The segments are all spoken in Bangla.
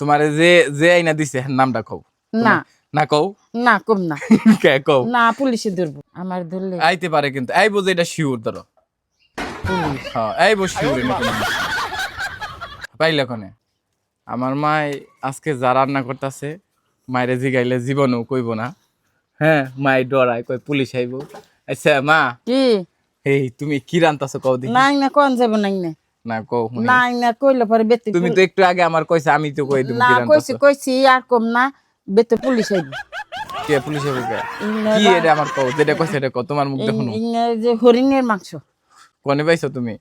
তোমারে যে যে আইনা দিছে নামটা কও। না। না কও? না কম না। কে কও? না পুলিশে ধরবো। আমার ধরলে আইতে পারে কিন্তু এই বুঝে এটা শিওর ধরো। হ্যাঁ এই বো শিওর পাইলে কোনে? আমার মাই আজকে যা রান্না করতেছে মায়ের জিগাইলে জীবনও কইব না। হ্যাঁ মাই ডরায় কই পুলিশ আইব। আচ্ছা মা। কি? এই তুমি কি রান্তাছো কও দেখি। নাই না কোন যাব নাই না না কও না কইলে পরে বেতে তুমি তো একটু আগে আমার কইছে আমি তো কই না কইছি কইছি আর কম না বেতে পুলিশ আইবি। কে পুলিশ আইব কি? এটা আমার কও? যেটা কইছে এটা কও তোমার মুখ দেখুন যে হরিণের মাংস। কোনে পাইছো তুমি?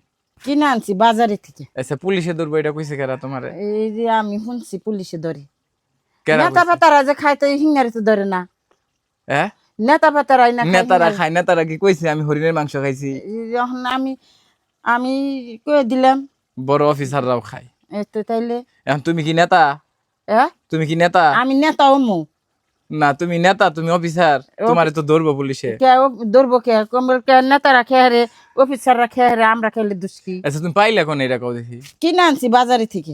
কিনে আনছি বাজারে থেকে। আচ্ছা পুলিশে ধরবো এটা কইছে কেরা তোমারে? এই যে আমি শুনছি পুলিশে ধরে। নেতা পাতারা যে খায় তো হিঙ্গারে তো ধরে না। হ্যাঁ? নেতা পাতারাই না নেতারা। খায় নেতারা কি কইছে? আমি হরিণের মাংস খাইছি। আমি আমি কয়ে দিলাম বড় অফিসাররাও খায়। এই তো তাইলে? এখন তুমি কি নেতা? এ? তুমি কি নেতা? আমি নেতা অমু। না তুমি নেতা তুমি অফিসার। তোমারে তো ধরবো পুলিশে। কে ধরবো কে? কমল কে? নেতারা খেয়ে রে? অফিসাররা খেয়ে রে? আমরা খেলে দুষ্কি আচ্ছা তুমি পাইলে কোন এটা কও দেখি? কিনে আনছি বাজারে থেকে?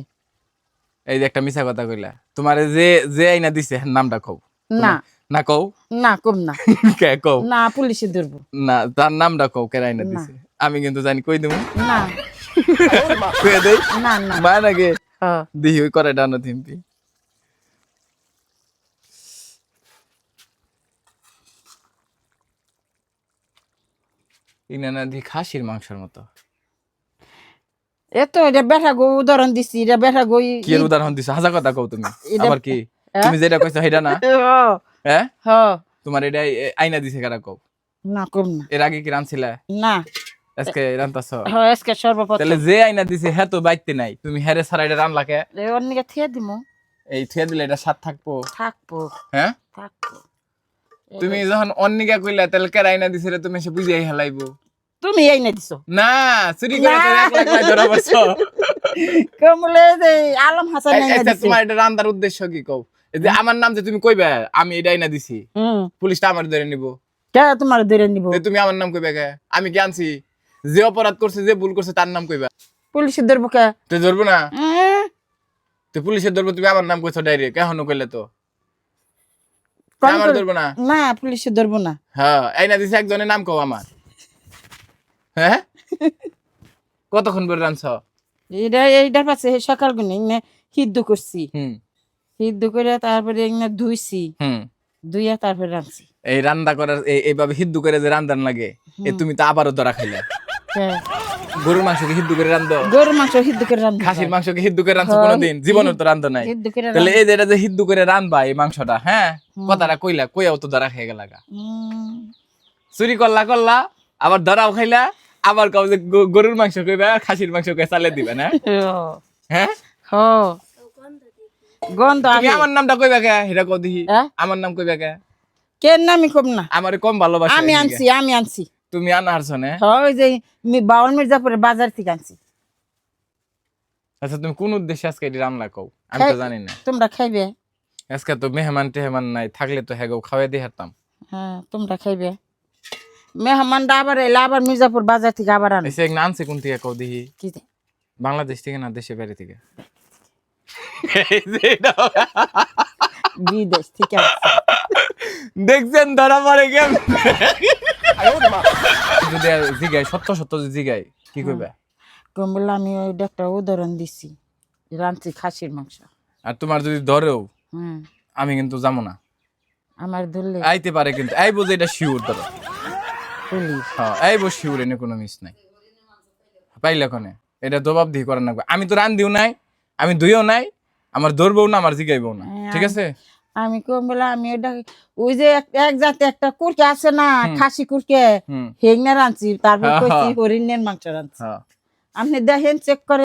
এই যে একটা মিছা কথা কইলা। তোমারে যে যে আইনা দিছে হ্যাঁ নামটা কও। না। না কও? না কম না। কে কও? না পুলিশে ধরবো। না তার নামটা কও কে আইনা দিছে? আমি কিন্তু জানি কই দেবো না। কয়ে দেই? না না। মা নাকি। দিহি ওই করে ডানো থিম্পি ইনানা দি খাসির মাংসের মতো। এ তো এটা বেটা গো উদাহরণ দিছি এটা বেটা গো কি এর উদাহরণ দিছো? হাজা কথা কও তুমি। আবার কি? হ্যাঁ? তুমি যেটা কইছো সেটা না? হ্যাঁ? তোমার এটা আইনা দিছে কারা কও? না কম না। এর আগে কি রানছিলা না। আজকে রান্তাছ হ আজকে সর্বপ্রথম তাহলে যে আইনা দিছে হ্যাঁ তো বাইতে নাই তুমি হেরে এটা থিয়ে দিমু এই থুয়ে দিলে এটা স্বাদ থাকব থাকব হ্যাঁ থাকব তুমি যখন অন্নিকা কইলা তাহলে কেরা আইনা দিছে রে তুমি সে হেলাইবো তুমি এই না দিছো না চুরি করে তো এক লাখ লাখ ধরা পড়ছো কমলে যে আলম হাসান এই- এই না আচ্ছা, দিছে তোমার এটা রান্দার উদ্দেশ্য কি কও যে আমার নাম যে তুমি কইবে আমি এটা আইনা দিছি হুম পুলিশটা আমার ধরে নিব কে তোমার ধরে নিব তুমি আমার নাম কইবে কে আমি কি আনছি যে অপরাধ করছে যে ভুল করছে তার নাম কইবা? পুলিশে ধরবো কে? তুই ধরবো না? তুই পুলিশের ধরবো তুমি আমার নাম কইছো ডাইরেক্ট কেন কইলে তো। আমার ধরবো না? না পুলিশে ধরবো না। হ্যাঁ আইনা দিছে একজনের নাম কও আমার। হ্যাঁ? কতক্ষণ পরে রানছ এইটা এইটার পাশে সকাল গুনে ইনে সিদ্ধ করছি। সিদ্ধ করে তারপরে ইনে ধুইছি। হুম। ধুইয়া তারপরে রাঁধছি। এই রান্না করার এই- এইভাবে সিদ্ধ করে যে রান্দান লাগে এ তুমি তো আবারও ধরা খাইলে। হ্যাঁ। গরুর মাংসকে সিদ্ধ করে রান্ধো? গরুর মাংস সিদ্ধ করে রান্ধি। খাসির মাংসকে সিদ্ধ করে রান্ধছো কোনোদিন? জীবনের তো রান্ধো নাই। তাহলে এই যেটা যে সিদ্ধ করে রান্ধবা এই মাংসটা হ্যাঁ? কথাটা কইলা কইয়াও তো ধরা খেয়ে গেলা চুরি করলা করলা আবার ধরাও খাইলা আবার কাউ যে গরুর মাংস কইবা খাসির মাংস কে চালে দিবে না? ও, হ্যাঁ? হ গন্ধ আগে। আমার নামটা কইবা কে? সেটা কও দেখি। হ্যাঁ? আমার নাম কইবা কে? কেন নামি কম না। আমারে কম ভালোবাসা আমি আনছি আমি আনছি। তুমি আনা হারছো না? ওই যে বাউল মির্জাপুরের বাজার থেকে আনছি। আচ্ছা তুমি কোন উদ্দেশ্যে আজকে এটি রান্না কও আমি তো খাই- জানি না। তোমরা খাইবে। আজকে তো মেহমান টেহমান নাই থাকলে তো হ্যাঁ খাওয়াই দিয়ে হারতাম হ্যাঁ তোমরা খাইবে। মেহমানটা আবার এলে আবার মির্জাপুর বাজার থেকে আবার আনে। এসে এক আনছে কোন থেকে কও দেখি? কি? বাংলাদেশ থেকে না দেশে বাইরে থেকে? বিদেশ থেকে আনছে। দেখছেন ধরা পড়ে কেম যদি জিগাই সত্য সত্য যদি জিগাই কি কইবা? কম বললে আমি ওইটা একটা উদাহরণ দিছি রাঁধছি খাসির মাংস। আর তোমার যদি ধরেও হুম। আমি কিন্তু যাব না। আমার ধরলে আইতে পারে কিন্তু আইবো যে এটা শিওর ধরো। পুলিশ। হ্যাঁ আইবো শিওর এনে কোনো মিস নাই। পাইলে কোনে? এটা জবাব দিয়ে করার না আমি তো রান দিও নাই আমি দুইও নাই আমার ধরবও না আমার জিগাইবো না। হ্যাঁ, ঠিক আছে? আমি কম বলে আমি ওটা ওই যে এক- জাতে একটা কুরকে আছে না খাসি কুরকে হেঙ্গে হেংনা রাঁধছি তারপর হ্যাঁ, কইছি হ্যাঁ। হরিণের মাংস রাঁধছি আপনি দেখেন চেক করে